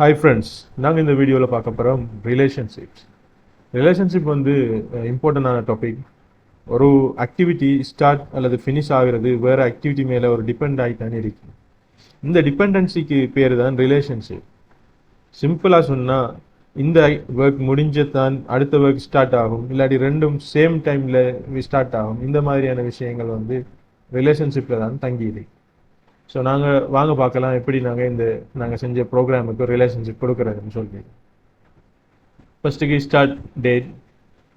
Hi friends நாங்கள் இந்த வீடியோவில் பார்க்க போகிறோம் ரிலேஷன்ஷிப்ஸ் ரிலேஷன்ஷிப் வந்து இம்பார்ட்டண்டான டாபிக் ஒரு ஆக்டிவிட்டி ஸ்டார்ட் அல்லது ஃபினிஷ் ஆகிறது வேறு ஆக்டிவிட்டி மேலே ஒரு டிபெண்ட் ஆகிட்டானே இருக்கு. இந்த டிபெண்டன்சிக்கு பேர் தான் ரிலேஷன்ஷிப் சிம்பிளாக சொன்னால் இந்த ஒர்க் முடிஞ்சதான் அடுத்த ஒர்க் ஸ்டார்ட் ஆகும். இல்லாட்டி ரெண்டும் சேம் டைமில் ஸ்டார்ட் ஆகும். இந்த மாதிரியான விஷயங்கள் வந்து ரிலேஷன்ஷிப்பில் தான் தங்கியிருக்கு. ஸோ நாங்கள் வாங்க பார்க்கலாம் எப்படி நாங்கள் இந்த நாங்கள் செஞ்ச ப்ரோக்ராமுக்கு ரிலேஷன்ஷிப் கொடுக்குறதுன்னு சொல்லி. ஃபஸ்ட்டுக்கு ஸ்டார்ட் டேட்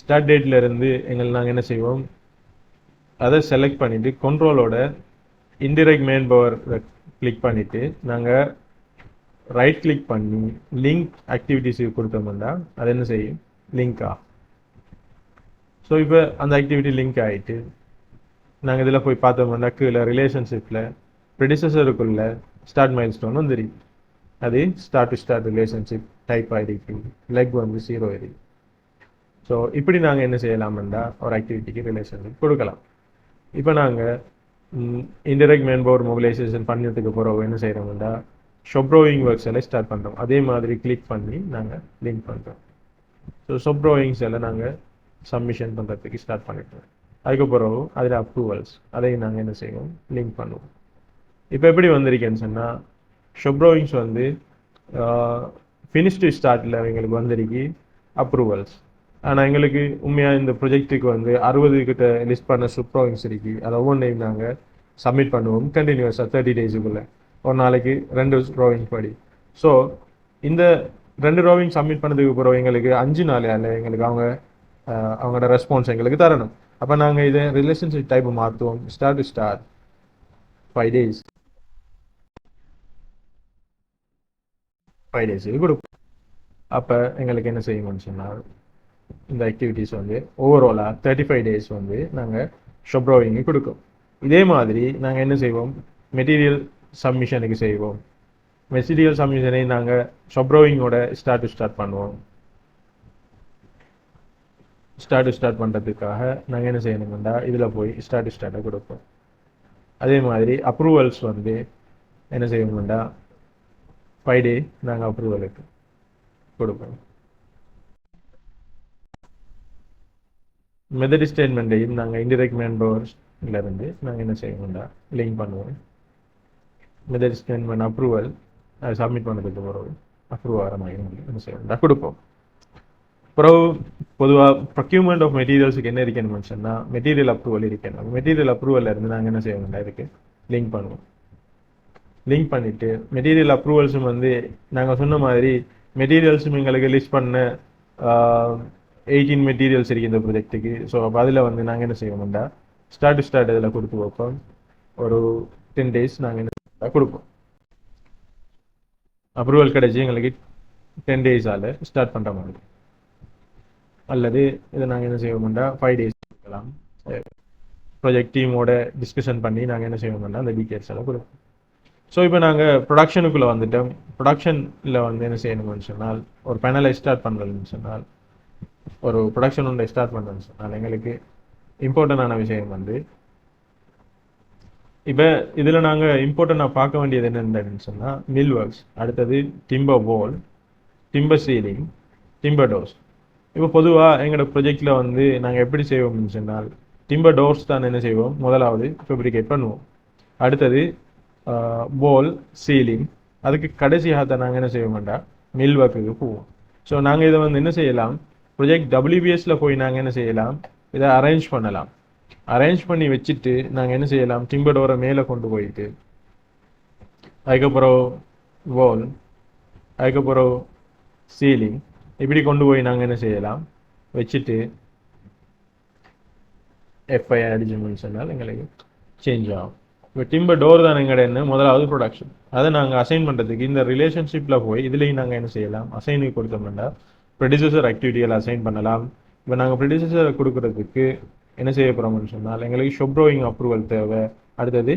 ஸ்டார்ட் டேட்டில் இருந்து எங்கள் நாங்கள் என்ன செய்வோம்? அதை செலக்ட் பண்ணிவிட்டு கண்ட்ரோலோட இன்டிரெக்ட் மேன் பவர் கிளிக் பண்ணிவிட்டு நாங்கள் ரைட் கிளிக் பண்ணி லிங்க் ஆக்டிவிட்டிஸுக்கு கொடுத்தோம்னா அது என்ன செய்யும்? லிங்க் ஆகும் ஸோ இப்போ அந்த ஆக்டிவிட்டி லிங்க் ஆகிட்டு நாங்கள் இதில் போய் பார்த்தோம்னா கீழே ரிலேஷன்ஷிப்பில் ப்ரெடிசஸருக்குள்ள ஸ்டார்ட் மைல் ஸ்டோன் வந்துருக்கு அது start to start relationship type ஆகிருக்கு லெக் வந்து ஜீரோ இருக்கு ஸோ இப்படி நாங்கள் என்ன செய்யலாம்டா? ஒரு ஆக்டிவிட்டிக்கு ரிலேஷன்ஷிப் கொடுக்கலாம். இப்போ நாங்கள் இன்டெரக்ட் மேன்பவர் மொபிலைசேஷன் பண்ணதுக்கு பிறகு என்ன செய்கிறோம்டா ஷொப்ரோவிங் ஒர்க்ஸ் எல்லாம் ஸ்டார்ட் பண்ணுறோம் அதே மாதிரி கிளிக் பண்ணி நாங்கள் லிங்க் பண்ணுறோம் ஸோ ஷொப்ரோவிங்ஸ் எல்லாம் நாங்கள் சப்மிஷன் பண்ணுறதுக்கு ஸ்டார்ட் பண்ணிட்டோம். அதுக்கு பிறகு அதில் அப்ரூவல்ஸ் அதையும் நாங்கள் என்ன செய்வோம்? லிங்க் பண்ணுவோம். இப்போ எப்படி வந்திருக்கேன்னு சொன்னால் ஷொப்ரோவிங்ஸ் வந்து ஃபினிஷ்டு ஸ்டார்ட்டில் எங்களுக்கு வந்திருக்கு அப்ரூவல்ஸ் ஆனால் எங்களுக்கு உண்மையாக இந்த ப்ரொஜெக்ட்டுக்கு வந்து அறுபது கிட்ட லிஸ்ட் பண்ண ஷொப்ரோவிங்ஸ் இருக்குது அதை ஒவ்வொன்றையும் நாங்கள் சப்மிட் பண்ணுவோம். கண்டினியூஸாக தேர்ட்டி டேஸுக்குள்ளே ஒரு நாளைக்கு ரெண்டு ரோவிங் படி. ஸோ இந்த ரெண்டு ரோவிங் சப்மிட் பண்ணதுக்கு பிறகு எங்களுக்கு அஞ்சு நாள் எங்களுக்கு அவங்க அவங்களோட ரெஸ்பான்ஸ் எங்களுக்கு தரணும். அப்போ நாங்கள் இதை ரிலேஷன்ஷிப் டைப் மாற்றுவோம் start to start five days five டேஸுக்கு கொடுப்போம் அப்போ எங்களுக்கு என்ன செய்யணும்னு சொன்னால் இந்த ஆக்டிவிட்டிஸ் வந்து ஓவராலாக தேர்ட்டி ஃபைவ் டேஸ் வந்து நாங்கள் ஷொப்ரோவிங்கு கொடுக்கும். இதே மாதிரி நாங்கள் என்ன செய்வோம்? மெட்டீரியல் சப்மிஷனுக்கு செய்வோம். மெட்டீரியல் சப்மிஷனை நாங்கள் ஷொப்ரோவிங்கோட ஸ்டார்ட் டு ஸ்டார்ட் பண்ணுவோம். ஸ்டார்ட் டு ஸ்டார்ட் பண்ணுறதுக்காக நாங்கள் என்ன செய்யணும்னா இதில் போய் ஸ்டார்ட் டு ஸ்டார்ட்டை கொடுப்போம். அதே மாதிரி அப்ரூவல்ஸ் வந்து என்ன செய்யணும்னா ஃபைவ் டே நாங்கள் அப்ரூவலுக்கு கொடுப்போம். மெதட் ஸ்டேட்மெண்ட்டையும் நாங்கள் இன்டிரெக்ட் மேன் நாங்கள் என்ன செய்யணும்டா லிங்க் பண்ணுவோம். மெதட் ஸ்டேட்மெண்ட் அப்ரூவல் அதை சப்மிட் பண்ணதுக்கு பிறகு அப்ரூவ் ஆகிற மாதிரி என்ன செய்யணும்டா கொடுப்போம். அப்புறம் பொதுவாக ப்ரொக்யூமெண்ட் ஆஃப் மெட்டீரியல்ஸுக்கு என்ன இருக்கணும்னு சொன்னால் மெட்டீரியல் அப்ரூவல் இருக்கணும் மெட்டீரியல் அப்ரூவலில் இருந்து நாங்கள் என்ன செய்யணும்டா இதுக்கு லிங்க் பண்ணுவோம். லிங்க் பண்ணிவிட்டு மெட்டீரியல் அப்ரூவல்ஸும் வந்து நாங்கள் சொன்ன மாதிரி மெட்டீரியல்ஸும் எங்களுக்கு லிஸ்ட் பண்ண எயிட்டீன் மெட்டீரியல்ஸ் இருக்குது இந்த ப்ரொஜெக்ட்டுக்கு ஸோ அப்போ அதில் வந்து நாங்கள் என்ன செய்வோம்டா ஸ்டார்ட் டு ஸ்டார்ட் இதில் கொடுத்து வைப்போம். ஒரு டென் டேஸ் நாங்கள் என்ன கொடுப்போம். அப்ரூவல் கிடைச்சி எங்களுக்கு டென் டேஸால் ஸ்டார்ட் பண்ணுற மாதிரி. அல்லது இதை நாங்கள் என்ன செய்வோம்டா ஃபைவ் டேஸ் கொடுக்கலாம். ப்ரொஜெக்ட் டீமோட டிஸ்கஷன் பண்ணி நாங்கள் என்ன செய்வோம்னா அந்த டீட்டெயில்ஸ் எல்லாம் கொடுப்போம். ஸோ இப்போ நாங்கள் ப்ரொடக்ஷனுக்குள்ளே வந்துட்டோம். ப்ரொடக்ஷனில் வந்து என்ன செய்யணும்னு சொன்னால் ஒரு பேனலை ஸ்டார்ட் பண்ணுறதுன்னு சொன்னால் ஒரு ப்ரொடக்ஷன் ஒன்றை ஸ்டார்ட் பண்ணுறதுன்னு சொன்னால் எங்களுக்கு இம்பார்ட்டண்டான விஷயம் வந்து இப்போ இதில் நாங்கள் இம்பார்ட்டண்டாக பார்க்க வேண்டியது என்னென்னு சொன்னால் மில் ஒர்க்ஸ் அடுத்தது timber wall timber ceiling timber doors இப்போ பொதுவாக எங்களோட ப்ரொஜெக்டில் வந்து நாங்கள் எப்படி செய்வோம்னு சொன்னால் டிம்பர் டோர்ஸ் தான் என்ன செய்வோம்? முதலாவது ஃபெப்ரிகேட் பண்ணுவோம். அடுத்தது போல் சீலிங் அதுக்கு கடைசியாக தான் நாங்கள் என்ன செய்ய மில் மில்வாக்குக்கு போவோம். ஸோ நாங்கள் இதை வந்து என்ன செய்யலாம்? ப்ரொஜெக்ட் டபிள்யூபிஎஸில் போய் நாங்கள் என்ன செய்யலாம்? இதை அரேஞ்ச் பண்ணலாம். அரேஞ்ச் பண்ணி வச்சுட்டு நாங்கள் என்ன செய்யலாம்? டிம்பர் டோரை மேலே கொண்டு போயிட்டு அதுக்கப்புறம் வால் அதுக்கப்புறம் சீலிங் இப்படி கொண்டு போய் நாங்கள் என்ன செய்யலாம்? வச்சுட்டு எஃப்ஐ அடிச்சோம்னு சொன்னால் எங்களுக்கு சேஞ்ச் ஆகும். இப்போ டிம்பர் டோர் தானே கடைன்னு முதலாவது ப்ரொடக்ஷன் அதை நாங்கள் அசைன் பண்ணுறதுக்கு இந்த ரிலேஷன்ஷிப்பில் போய் இதுலேயும் நாங்கள் என்ன செய்யலாம்? அசைனுக்கு கொடுத்தோம்னா ப்ரொடியூசர் ஆக்டிவிட்டிகளை அசைன் பண்ணலாம். இப்போ நாங்கள் ப்ரொடியூசர் கொடுக்குறதுக்கு என்ன செய்ய போகிறோம்னு சொன்னால் எங்களுக்கு ஷொப்ரோவிங் அப்ரூவல் தேவை. அடுத்தது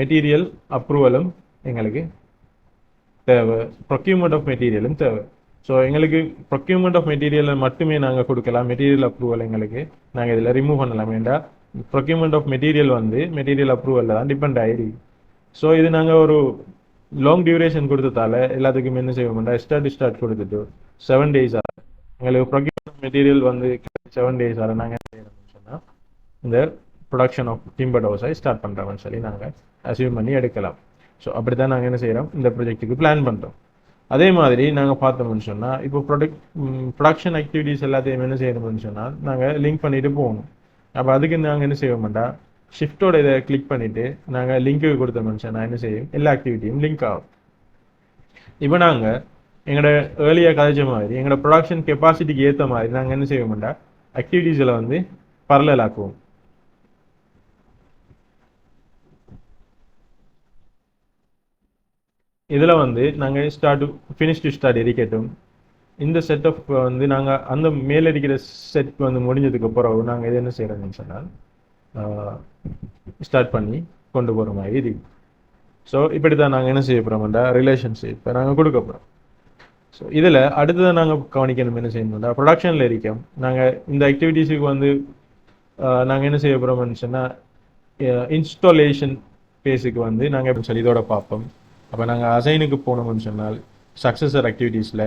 மெட்டீரியல் அப்ரூவலும் எங்களுக்கு தேவை. ப்ரொக்யூமெண்ட் ஆஃப் மெட்டீரியலும் தேவை. ஸோ எங்களுக்கு ப்ரொக்யூமெண்ட் ஆஃப் மெட்டீரியலை மட்டுமே நாங்கள் கொடுக்கலாம். மெட்டீரியல் அப்ரூவல் எங்களுக்கு நாங்கள் இதில் ரிமூவ் பண்ணலாம். வேண்டாம் ப்ரொக்யூர்மெண்ட் ஆஃப் மெட்டீரியல் வந்து மெட்டீரியல் அப்ரூவலில் தான் டிபெண்ட் ஆகிருக்கு ஸோ இது நாங்கள் ஒரு லாங் டியூரேஷன் கொடுத்ததால எல்லாத்துக்கும் என்ன செய்ய மாட்டோம் ஸ்டார்ட் ஸ்டார்ட் கொடுத்துட்டு செவன் டேஸ் ஆகும் எங்களுக்கு ப்ரொக்யூர்மெண்ட் மெட்டீரியல் வந்து செவன் டேஸ் ஆகும் நாங்கள் என்ன செய்யணும்னு சொன்னால் இந்த ப்ரொடக்ஷன் ஆஃப் டிம்பர் ஹவுஸை ஸ்டார்ட் பண்ணுறோம்னு சொல்லி நாங்கள் அசீவ் பண்ணி எடுக்கலாம். ஸோ அப்படி தான் நாங்கள் என்ன செய்கிறோம் இந்த ப்ரொஜெக்ட்டுக்கு பிளான் பண்ணுறோம் அதே மாதிரி நாங்கள் பார்த்தோம்னு சொன்னால் இப்போ ப்ரொடக்ட் ப்ரொடக்ஷன் ஆக்டிவிட்டீஸ் எல்லாத்தையும் என்ன செய்யணும்னு சொன்னால் நாங்கள் லிங்க் பண்ணிட்டு போகணும். அப்போ அதுக்கு நாங்கள் என்ன செய்வோம்டா ஷிஃப்டோட இதை கிளிக் பண்ணிட்டு நாங்கள் லிங்க்கு மனுஷன் நான் என்ன செய்யும் எல்லா ஆக்டிவிட்டியும் லிங்க் ஆகும். இப்போ நாங்கள் எங்களோட ஏர்லியாக கதைச்ச மாதிரி எங்களோட ப்ரொடக்ஷன் கெப்பாசிட்டிக்கு ஏற்ற மாதிரி நாங்கள் என்ன செய்வோம்டா ஆக்டிவிட்டீஸில் வந்து பரலல் ஆக்குவோம். இதில் வந்து நாங்கள் ஸ்டார்ட் ஃபினிஷ் டு ஸ்டார்ட் இருக்கட்டும் இந்த செட் ஆஃப் வந்து நாங்கள் அந்த மேலடிக்கிற செட் வந்து முடிஞ்சதுக்கு பிறகு நாங்கள் இது என்ன செய்கிறோம்னு சொன்னால் ஸ்டார்ட் பண்ணி கொண்டு போகிற மாதிரி ஸோ இப்படி தான் நாங்கள் என்ன செய்ய போகிறோம்டா ரிலேஷன்ஷிப்பை நாங்கள் கொடுக்க போகிறோம் ஸோ இதில் அடுத்ததை நாங்கள் கவனிக்கணும் என்ன செய்யணும்டா ப்ரொடக்ஷனில் இருக்கோம். நாங்கள் இந்த ஆக்டிவிட்டீஸுக்கு வந்து நாங்கள் என்ன செய்ய போகிறோம்னு சொன்னால் இன்ஸ்டாலேஷன் பேஸுக்கு வந்து நாங்கள் சொல்லி இதோட பார்ப்போம். அப்போ நாங்கள் அசைனுக்கு போனோம்னு சொன்னால் சக்ஸஸர் ஆக்டிவிட்டீஸில்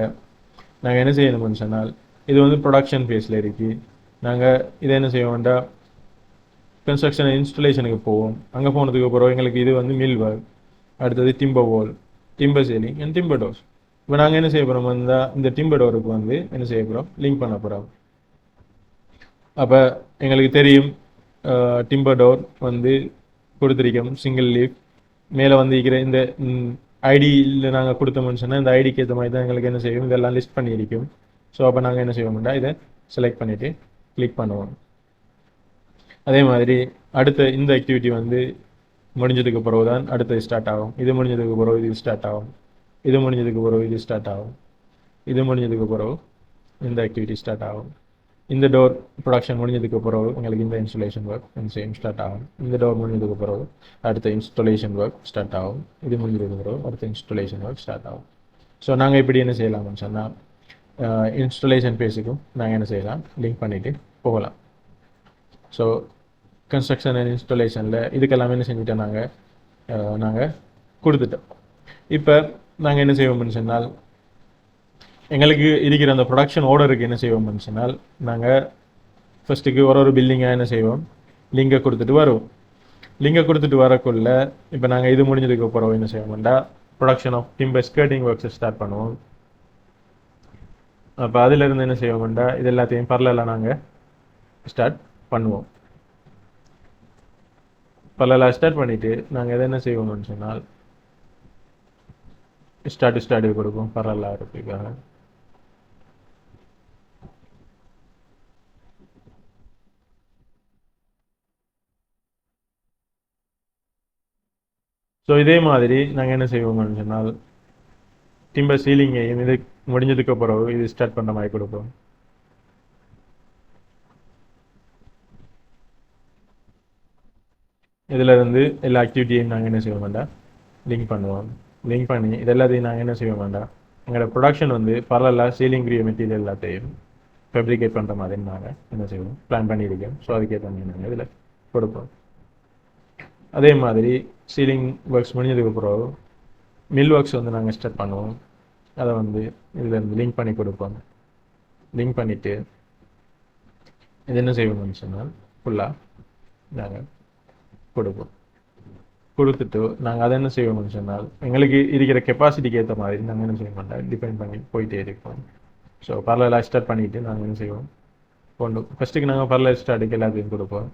நாங்கள் என்ன செய்யணும்னு சொன்னால் இது வந்து ப்ரொடக்ஷன் ஃபேஸில் இருக்குது நாங்கள் இதை என்ன செய்வோம்டா கன்ஸ்ட்ரக்ஷன் இன்ஸ்டலேஷனுக்கு போவோம். அங்கே போனதுக்கு அப்புறம் எங்களுக்கு இது வந்து மில் ஒர்க் அடுத்தது timber wall timber ceiling and timber doors இப்போ நாங்கள் என்ன செய்ய போகிறோம் இந்த இந்த டிம்பர் டோருக்கு வந்து என்ன செய்ய போகிறோம் லிங்க் பண்ண போகிறோம் அப்போ எங்களுக்கு தெரியும் டிம்பர் டோர் வந்து கொடுத்துருக்கோம் சிங்கிள் லீஃப் மேலே வந்து இருக்கிற இந்த ஐடியில் நாங்கள் கொடுத்தோம்னு சொன்னால் இந்த ஐடிக்கு ஏற்ற மாதிரி தான் எங்களுக்கு என்ன செய்யும்? இதெல்லாம் லிஸ்ட் பண்ணியிருக்கும். ஸோ அப்போ நாங்கள் என்ன செய்வோம்னா இதை செலக்ட் பண்ணிவிட்டு கிளிக் பண்ணுவோம். அதே மாதிரி அடுத்த இந்த ஆக்டிவிட்டி வந்து முடிஞ்சதுக்கு பிறகு தான் அடுத்தது ஸ்டார்ட் ஆகும். இது முடிஞ்சதுக்கு பிறகு இது ஸ்டார்ட் ஆகும். இது முடிஞ்சதுக்கு பிறகு இது ஸ்டார்ட் ஆகும். இது முடிஞ்சதுக்கு பிறகு இந்த ஆக்டிவிட்டி ஸ்டார்ட் ஆகும். இந்த டோர் ப்ரொடக்ஷன் முடிஞ்சதுக்கு பிறகு உங்களுக்கு இந்த இன்ஸ்டலேஷன் ஒர்க் சேம் ஸ்டார்ட் ஆகும். இந்த டோர் முடிஞ்சதுக்கு பிறகு அடுத்த இன்ஸ்டலேஷன் ஒர்க் ஸ்டார்ட் ஆகும். இது முடிஞ்சதுக்கு பிறகு அடுத்த இன்ஸ்டலேஷன் ஒர்க் ஸ்டார்ட் ஆகும். ஸோ நாங்கள் இப்படி என்ன செய்யலாம்னு சொன்னால் இன்ஸ்டலேஷன் பேஸுக்கும் நாங்கள் என்ன செய்யலாம்? லிங்க் பண்ணிவிட்டு போகலாம். ஸோ கன்ஸ்ட்ரக்ஷன் அண்ட் இன்ஸ்டலேஷனில் இதுக்கெல்லாமே என்ன செஞ்சுட்டோம் நாங்கள் நாங்கள் கொடுத்துட்டோம். இப்போ நாங்கள் என்ன செய்வோம்னு சொன்னால் எங்களுக்கு இருக்கிற அந்த ப்ரொடக்ஷன் ஆர்டருக்கு என்ன செய்வோம்னு சொன்னால் நாங்கள் ஃபஸ்ட்டுக்கு ஒரு ஒரு பில்டிங்காக என்ன செய்வோம்? லிங்கை கொடுத்துட்டு வருவோம். லிங்கை கொடுத்துட்டு வரக்குள்ள இப்போ நாங்கள் இது முடிஞ்சதுக்கு அப்புறம் என்ன செய்வோம்டா ப்ரொடக்ஷன் ஆஃப் டிம்பர் ஸ்கர்ட்டிங் ஒர்க்ஸை ஸ்டார்ட் பண்ணுவோம். அப்போ அதிலிருந்து என்ன செய்வோம்டா இது எல்லாத்தையும் பரலெல்லாம் நாங்கள் ஸ்டார்ட் பண்ணுவோம். பரலெல்லாம் ஸ்டார்ட் பண்ணிவிட்டு நாங்கள் எதை என்ன செய்வோம்னு சொன்னால் ஸ்டார்ட் ஸ்டார்ட் கொடுப்போம். பரலெல்லாம் இருக்கிறதுக்காக ஸோ இதே மாதிரி நாங்கள் என்ன செய்வோம்னு சொன்னால் டிம்பர் சீலிங்கையும் இது முடிஞ்சதுக்கு பிறகு இது ஸ்டார்ட் பண்ணுற மாதிரி கொடுப்போம். இதில் இருந்து எல்லா ஆக்டிவிட்டியையும் நாங்கள் என்ன செய்வோம் வேண்டாம் லிங்க் பண்ணுவோம். லிங்க் பண்ணி இது எல்லாத்தையும் நாங்கள் என்ன செய்வோம் வேண்டாம் எங்களோட ப்ரொடக்ஷன் வந்து பரவாயில்ல சீலிங் கிரிய மெட்டீரியல் எல்லாத்தையும் ஃபேப்ரிகேட் பண்ணுற மாதிரி நாங்கள் என்ன செய்வோம்? பிளான் பண்ணியிருக்கோம். ஸோ அதுக்கேற்ற மாதிரி நாங்கள் இதில் கொடுப்போம். அதே மாதிரி சீலிங் ஒர்க்ஸ் முடிஞ்சதுக்கு பிறகு மில் ஒர்க்ஸ் வந்து நாங்கள் ஸ்டார்ட் பண்ணுவோம். அதை வந்து இதில் இருந்து லிங்க் பண்ணி கொடுப்போம். லிங்க் பண்ணிவிட்டு இது என்ன செய்வோம்னு சொன்னால் ஃபுல்லாக நாங்கள் கொடுப்போம். கொடுத்துட்டு நாங்கள் அதை என்ன செய்வோம்னு சொன்னால் எங்களுக்கு இருக்கிற கெப்பாசிட்டிக்கு ஏற்ற மாதிரி நாங்கள் என்ன செய்ய மாட்டோம் டிபெண்ட் பண்ணி போயிட்டே இருப்போம். ஸோ பரலெல்லாம் ஸ்டார்ட் பண்ணிவிட்டு நாங்கள் என்ன செய்வோம்? கொண்டு ஃபஸ்ட்டுக்கு நாங்கள் பரல ஸ்டார்ட்டுக்கு எல்லாத்தையும் கொடுப்போம்.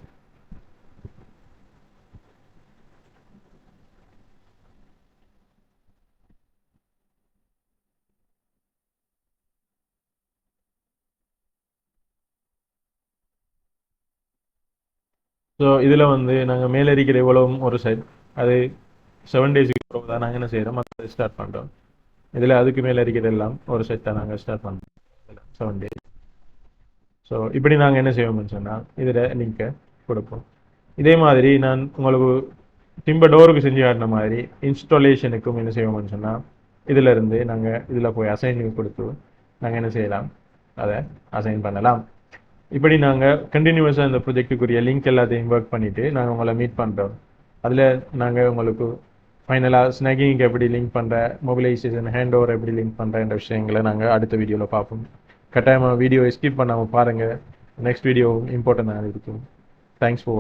ஸோ இதில் வந்து நாங்கள் மேலே இருக்கிற இவ்வளவும் ஒரு சைட் அது செவன் டேஸுக்கு அப்புறம் தான் நாங்கள் என்ன செய்கிறோம் மற்ற ஸ்டார்ட் பண்ணுறோம் இதில் அதுக்கு மேலே இருக்கிறது எல்லாம் ஒரு செட்டை நாங்கள் ஸ்டார்ட் பண்ணுறோம் செவன் டேஸ் ஸோ இப்படி நாங்கள் என்ன செய்வோம்னு சொன்னால் இதில் லிங்கை கொடுப்போம். இதே மாதிரி நான் உங்களுக்கு டிம்பர் டோருக்கு செஞ்சு காட்டின மாதிரி இன்ஸ்டாலேஷனுக்கும் என்ன செய்வோம்னு சொன்னால் இதிலிருந்து நாங்கள் இதில் போய் அசைன் கொடுத்து நாங்கள் என்ன செய்யலாம்? அதை அசைன் பண்ணலாம். இப்படி நாங்கள் கண்டினியூஸாக இந்த ப்ராஜெக்டுக்குரிய லிங்க் எல்லாத்தையும் ஒர்க் பண்ணிவிட்டு நாங்கள் உங்களை மீட் பண்ணுறோம் அதில் நாங்கள் உங்களுக்கு ஃபைனலாக ஸ்னேகிங் எப்படி லிங்க் பண்ணுற மொபிலைசேஷன் ஹேண்ட் ஓவர் எப்படி லிங்க் பண்ணுறன்ற விஷயங்களை நாங்கள் அடுத்த வீடியோவில் பார்ப்போம். கட்டாயமாக வீடியோ ஸ்கிப் பண்ணாமல் பாருங்கள் நெக்ஸ்ட் வீடியோ இம்பார்ட்டண்டாக இருக்கும். Thanks for